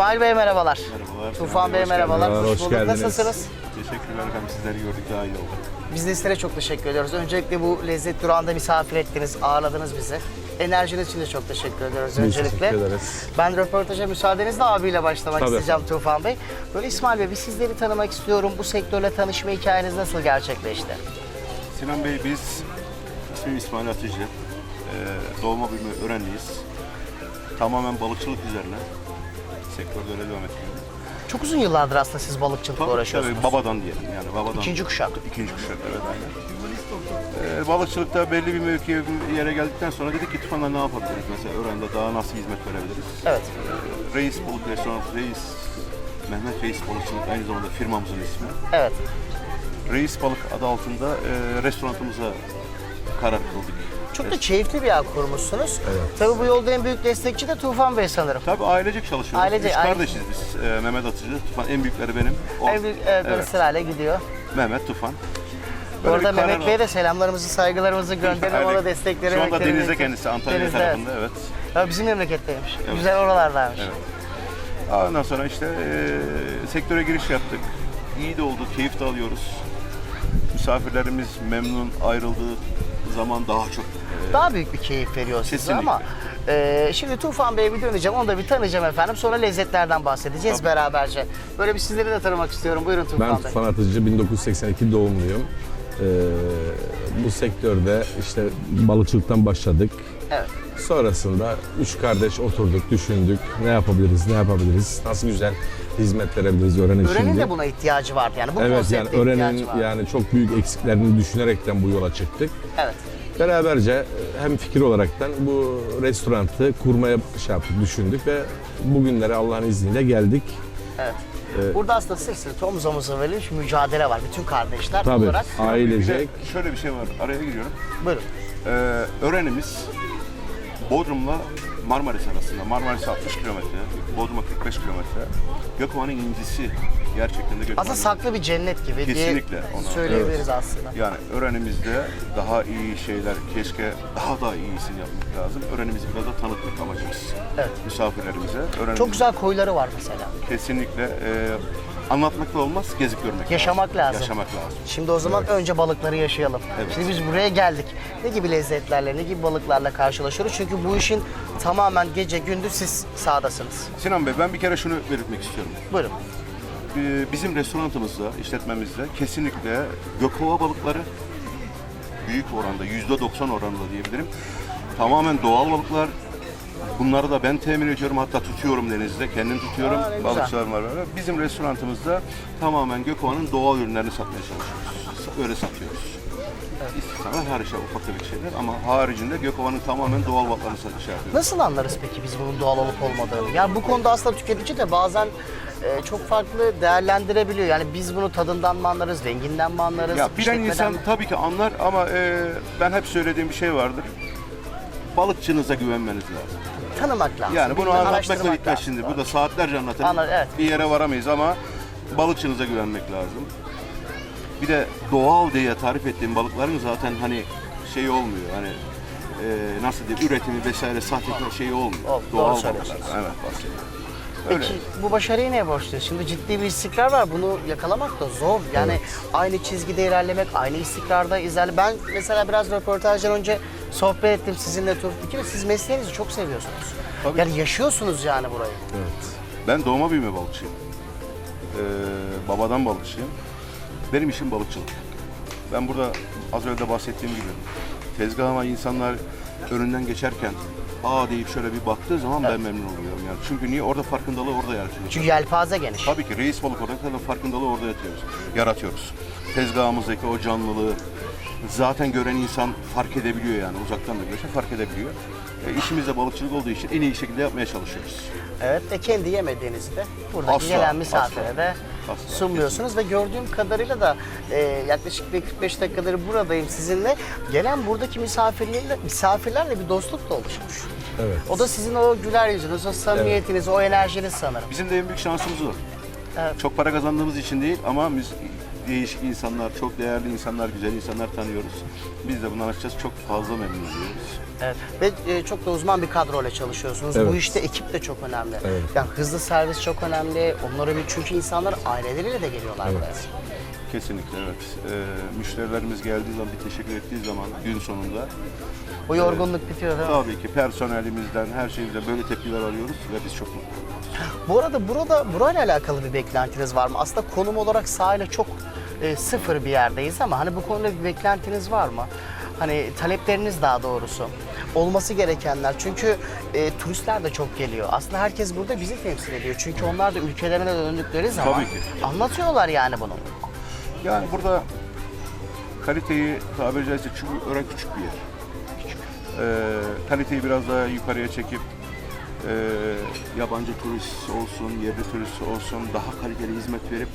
İsmail Bey merhabalar. Merhabalar. Tufan Bey merhabalar. geldiniz. Hoş Hoş bulduk. geldiniz. Nasılsınız? Teşekkürler efendim. Sizleri gördük daha iyi oldu. Biz de sizlere çok teşekkür ediyoruz. Öncelikle bu lezzet durağında misafir ettiniz, ağırladınız bizi. Enerjiniz için de çok teşekkür ediyoruz Biz öncelikle. teşekkür ederiz. Ben röportaja müsaadenizle abiyle başlamak Tabii isteyeceğim Tufan Bey. Böyle İsmail Bey, biz sizleri tanımak istiyorum. Bu sektörle tanışma hikayeniz nasıl gerçekleşti? Sinan Bey biz ismim İsmail Atıcı. Ee, doğma büyüme öğrenliyiz. Tamamen balıkçılık üzerine sektörde öyle devam ediyorum. Çok uzun yıllardır aslında siz balıkçılıkla Tabii, uğraşıyorsunuz. tabii, babadan diyelim yani babadan. İkinci kuşak. İkinci kuşak evet aynen. Ee, balıkçılıkta belli bir mevkiye bir yere geldikten sonra dedik ki Tufan'la ne yapabiliriz mesela öğrende daha nasıl hizmet verebiliriz? Evet. Ee, Reis Balık Restoran Reis Mehmet Reis Balıkçılık aynı zamanda firmamızın ismi. Evet. Reis Balık adı altında e, restoranımıza karar kıldık. Çok da keyifli bir yer kurmuşsunuz. Tabii bu yolda en büyük destekçi de Tufan Bey sanırım. Tabii ailecek çalışıyoruz. Ailecek, Üç aile- kardeşiz biz. Ee, Mehmet Atıcı, Tufan en büyükleri benim. O- En büyük evet, böyle sırayla gidiyor. Mehmet, Tufan. Bu Böyle arada bir karar Mehmet Bey'e de selamlarımızı, saygılarımızı gönderelim. Aynen. Ona destekleri Şu anda bekleriz. denizde kendisi, Antalya Denizde, tarafında evet. Ya bizim memleketteymiş. Güzel oralardaymış. Evet. Ondan sonra işte e, sektöre giriş yaptık. İyi de oldu, keyif de alıyoruz. Misafirlerimiz memnun ayrıldığı zaman daha çok Daha büyük bir keyif veriyor size Kesinlikle. ama e, şimdi Tufan Bey'e bir döneceğim. Onu da bir tanıyacağım efendim. Sonra lezzetlerden bahsedeceğiz Tabii. beraberce. Böyle bir sizleri de tanımak istiyorum. Buyurun Tufan Ben Bey. Tufan Atıcı 1982 doğumluyum. Ee, bu sektörde işte balıkçılıktan başladık. Evet. Sonrasında üç kardeş oturduk, düşündük. Ne yapabiliriz, ne yapabiliriz, nasıl güzel hizmet verebiliriz öğrenin Öğrenin şimdi. de buna ihtiyacı vardı yani. Bu Evet yani öğrenin yani çok büyük eksiklerini düşünerekten bu yola çıktık. Evet. Beraberce e, hem fikir olaraktan bu restoranı kurmaya şey yaptık, düşündük ve bugünlere Allah'ın izniyle geldik. Evet. Burada aslında sırt sırta omuz omuza verilmiş mücadele var. Bütün kardeşler Tabii olarak. Bir ailecek. şöyle bir şey var, araya giriyorum. Buyurun. Ee, öğrenimiz Bodrum'la Marmaris arasında. Marmaris 60 kilometre, Bodrum'a 45 kilometre. Gökovan'ın incisi. Gerçekten de Gökovan'ın Aslında saklı bir cennet gibi Kesinlikle diye ona. söyleyebiliriz aslında. Yani öğrenimizde daha iyi şeyler, keşke daha da iyisini yapmak lazım. Öğrenimizi biraz da tanıtmak amacımız. Evet. Misafirlerimize. Öğrenimiz Çok güzel koyları var mesela. Kesinlikle e, anlatmakla olmaz, gezip görmek Yaşamak lazım. Yaşamak lazım. Şimdi o zaman önce balıkları yaşayalım. Evet. Şimdi biz buraya geldik. Ne gibi lezzetlerle, ne gibi balıklarla karşılaşıyoruz? Çünkü bu işin tamamen gece gündüz siz sahadasınız. Sinan Bey ben bir kere şunu belirtmek istiyorum. Buyurun. Ee, Bizim restoranımızda, işletmemizde kesinlikle gökova balıkları büyük oranda, yüzde 90 oranında diyebilirim. Tamamen doğal balıklar. Bunları da ben temin ediyorum, hatta tutuyorum denizde, kendim tutuyorum. Aa, ne güzel. Balıkçılarımla beraber. Bizim restoranımızda tamamen Gökova'nın doğal ürünlerini satmaya çalışıyoruz. Öyle satıyoruz. İstisnalar hariç ufak tefek şeyler ama haricinde Gökova'nın tamamen doğal balıklarını satış yapıyoruz. Nasıl anlarız peki biz bunun doğal olup olmadığını? Yani bu konuda aslında tüketici de bazen e, çok farklı değerlendirebiliyor. Yani biz bunu tadından mı anlarız, renginden mi anlarız, Ya bilen insan mi? tabii ki anlar ama e, ben hep söylediğim bir şey vardır. Balıkçınıza güvenmeniz lazım. tanımak lazım. Yani bunu bilmek, anlatmakla araştırmak bitmez lazım. şimdi. Burada saatlerce anlatırım. Anladım, evet. Bir yere varamayız ama balıkçınıza güvenmek lazım. Bir de doğal diye tarif ettiğim balıkların zaten hani şey olmuyor. Hani e, nasıl diyeyim üretimi vesaire sahte şey olmuyor. Ol- doğru doğal balıklar. söylüyorsunuz. Evet bahsediyorum. Öyle. Peki bu başarıyı neye borçluyuz? Şimdi ciddi bir istikrar var. Bunu yakalamak da zor. Yani aynı çizgide ilerlemek, aynı istikrarda ilerlemek. Ben mesela biraz röportajdan önce sohbet ettim sizinle Tufik ve siz mesleğinizi çok seviyorsunuz. Tabii. Yani yaşıyorsunuz yani burayı. Ben doğma büyüme balıkçıyım. Ee, babadan balıkçıyım. Benim işim balıkçılık. Ben burada az önce de bahsettiğim gibi tezgahıma insanlar önünden geçerken aa deyip şöyle bir baktığı zaman ben memnun oluyorum yani. Çünkü niye? Orada farkındalığı orada yaratıyoruz. Çünkü yelpaze geniş. Tabii ki reis balık olarak da farkındalığı orada yatıyoruz, yaratıyoruz. Tezgahımızdaki o canlılığı zaten gören insan fark edebiliyor yani uzaktan da görse fark edebiliyor. E, işimiz de balıkçılık olduğu için en iyi şekilde yapmaya çalışıyoruz. Evet ve kendi yemediğinizi de buradaki Asla, gelen misafire asla. de Asla, sunmuyorsunuz ve gördüğüm kadarıyla da e, yaklaşık bir 45 dakikadır buradayım sizinle. Gelen buradaki misafirlerle, misafirlerle bir dostluk da oluşmuş. Evet. O da sizin o güler yüzünüz, o samimiyetiniz, o enerjiniz sanırım. Bizim de en büyük şansımız o. Evet. Çok para kazandığımız için değil ama biz değişik insanlar, çok değerli insanlar, güzel insanlar tanıyoruz. Biz de bundan açıkçası çok fazla memnun oluyoruz. Evet. Ve e, çok da uzman bir kadroyla çalışıyorsunuz. Evet. Bu işte ekip de çok önemli. Evet. Yani hızlı servis çok önemli. Onlara bir çünkü insanlar aileleriyle de geliyorlar Evet. buraya. Kesinlikle evet. Ee, müşterilerimiz geldiği zaman, bir teşekkür ettiği zaman gün sonunda O yorgunluk bitiyor değil mi? tabii ki personelimizden, her şeyimizden böyle tepkiler alıyoruz ve biz çok mutluyuz. Bu arada burada burayla alakalı bir beklentiniz var mı? Aslında konum olarak sahile çok e, sıfır bir yerdeyiz ama hani bu konuda bir beklentiniz var mı? Hani talepleriniz daha doğrusu. Olması gerekenler. Çünkü e, turistler de çok geliyor. Aslında herkes burada bizi temsil ediyor. Çünkü onlar da ülkelerine döndükleri zaman Tabii ki. anlatıyorlar yani bunu. Yani burada kaliteyi tabiri caizse çünkü Ören küçük bir yer. Ee, kaliteyi biraz daha yukarıya çekip e, yabancı turist olsun, yerli turist olsun daha kaliteli hizmet verip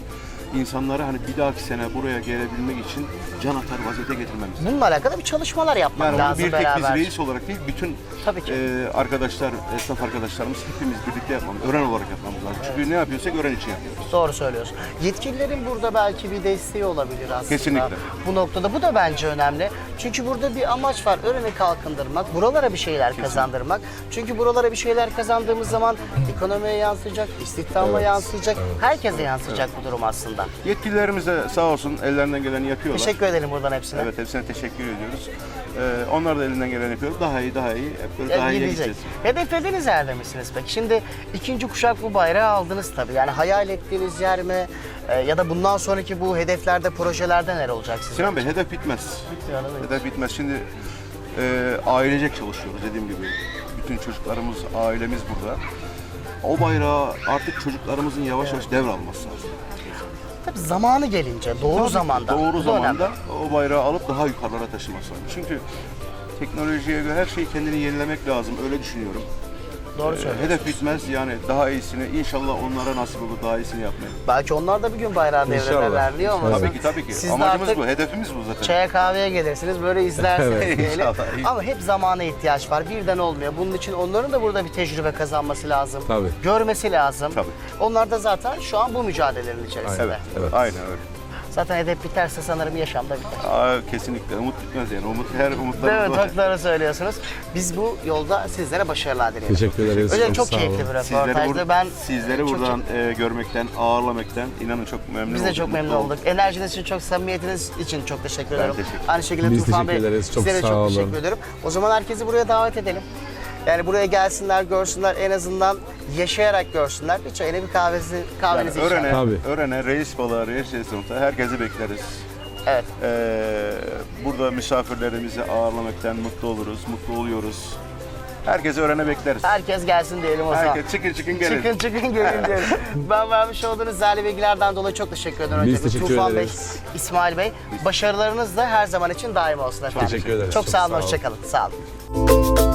insanlara hani bir dahaki sene buraya gelebilmek için can atar vaziyete getirmemiz lazım. Bununla alakalı bir çalışmalar yapmak Yani lazım bir tek biz reis olarak değil, bütün Tabii ki. e, arkadaşlar, esnaf arkadaşlarımız hepimiz birlikte yapmamız, öğren olarak yapmamız lazım. Çünkü ne yapıyorsak öğren için yapıyoruz. Doğru söylüyorsun. Yetkililerin burada belki bir desteği olabilir aslında. Kesinlikle. Bu noktada bu da bence önemli. Çünkü burada bir amaç var. Öğreni kalkındırmak, buralara bir şeyler kazandırmak. Çünkü buralara bir şeyler kazandığımız zaman ekonomiye yansıyacak, istihdama Evet, yansıyacak, herkese yansıyacak bu durum aslında. Yetkililerimiz de sağ olsun ellerinden geleni yapıyorlar. Teşekkür ederim buradan hepsine. Evet hepsine teşekkür ediyoruz. Ee, onlar da elinden geleni yapıyor. Daha iyi, daha iyi. Hep böyle Ya daha iyi gidecek. Hedeflediğiniz yerde misiniz peki? Şimdi ikinci kuşak bu bayrağı aldınız tabii. Yani hayal ettiğiniz yer mi? Ee, ya da bundan sonraki bu hedeflerde, projelerde neler olacak sizin? Sinan Bey hedef bitmez. Bitmiyor? Hedef bitmez. Şimdi e, ailecek çalışıyoruz dediğim gibi. Bütün çocuklarımız, ailemiz burada. O bayrağı artık çocuklarımızın yavaş yavaş devralması lazım. Tabii zamanı gelince, doğru Tabii, zamanda. Doğru Bu da zamanda önemli. o bayrağı alıp daha yukarılara taşıması lazım. Çünkü teknolojiye göre her şeyi kendini yenilemek lazım. Öyle düşünüyorum. Doğru Ee, söylüyorsun. hedef bitmez yani daha iyisini inşallah onlara nasip olur daha iyisini yapmayı. Belki onlar da bir gün bayrağı İnşallah. devrederler diyor ama Tabii ki tabii ki. Siz de Amacımız artık bu, hedefimiz bu zaten. Çaya kahveye gelirsiniz böyle izlersiniz Evet, diyelim. inşallah. Ama hep zamana ihtiyaç var. Birden olmuyor. Bunun için onların da burada bir tecrübe kazanması lazım. Tabii. Görmesi lazım. Tabii. Onlar da zaten şu an bu mücadelelerin içerisinde. Evet, Evet. aynen öyle. Zaten hedef biterse sanırım yaşamda biter. Aa, kesinlikle umut bitmez yani. Umut her Değil umutlarımız mi? var. Doğru söylüyorsunuz. Biz bu yolda sizlere başarılar dileyelim. Teşekkür ederiz. Öyle çok sağ keyifli bir Sizleri, röportajdı. bur- Ben sizleri çok- buradan e, görmekten, ağırlamaktan inanın çok memnun Biz olduk. de çok mutlu memnun olduk. Enerjiniz için çok, samimiyetiniz için çok teşekkür ederim. teşekkür ederim. Aynı şekilde Biz Tufan teşekkür Bey, ederiz. Çok sizlere sağ çok olun. teşekkür ederim. O zaman herkesi buraya davet edelim. Yani buraya gelsinler, görsünler, en azından yaşayarak görsünler. Bir çayını, bir kahvesi, Yani kahvenizi öğrene, içerler. Tabii. öğrene, reis balığı, reis restoranında herkesi bekleriz. Evet. Ee, burada misafirlerimizi ağırlamaktan mutlu oluruz, mutlu oluyoruz. Herkesi öğrene bekleriz. Herkes gelsin diyelim o zaman. Herkes çıkın çıkın gelin. Çıkın çıkın gelin diyelim. ben vermiş olduğunuz değerli bilgiler dolayı çok teşekkür ederim. Biz öncelikle. teşekkür Tufan ederiz. Bey, İsmail Bey. Başarılarınız da her zaman için daim olsun efendim. Teşekkür ederiz. Çok Çok sağ olun, sağ olun. hoşçakalın. Sağ olun.